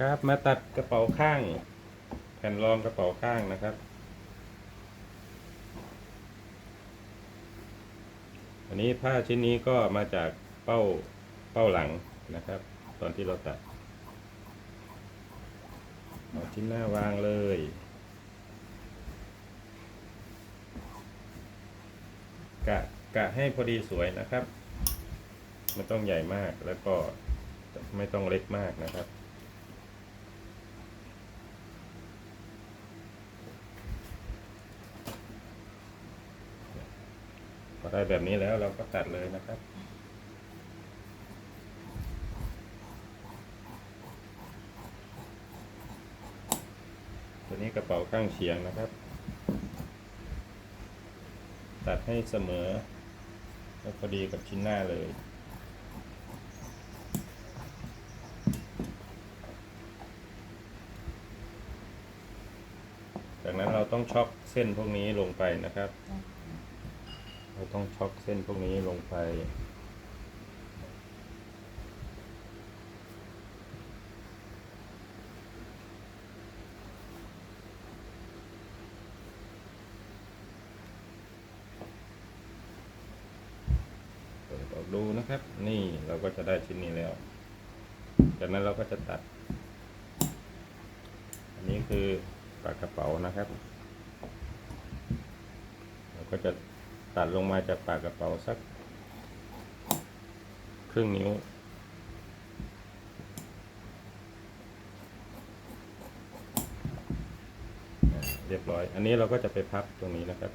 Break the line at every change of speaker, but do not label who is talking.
ครับมาตัดกระเป๋าข้าง แผ่นรองกระเป๋าข้างนะครับ อันนี้ผ้าชิ้นนี้ก็มาจากเป้าเป้าหลังนะครับ ตอนที่เราตัดเอาชิ้นหน้าวางเลยกะกะให้พอดีสวยนะครับ ไม่ต้องใหญ่มากแล้วก็ไม่ต้องเล็กมากนะครับ ได้แบบนี้แล้วเราก็ตัดเลยนะครับ ตัวนี้กระเป๋าข้างเฉียงนะครับ ตัดให้เสมอ และพอดีกับชิ้นหน้าเลยจากนั้นเราต้องช็อกเส้นพวกนี้ลงไปนะครับ เราต้องช็อกเส้นพวกนี้ลงไปเปิดออกดูนะครับ นี่เราก็จะได้ชิ้นนี้แล้ว จากนั้นเราก็จะตัด อันนี้คือปากกระเป๋านะครับ เราก็จะ ตัดลงมาจากปากกระเป๋าสัก ครึ่งนิ้ว เรียบร้อย อันนี้เราก็จะไปพับตรงนี้นะครับ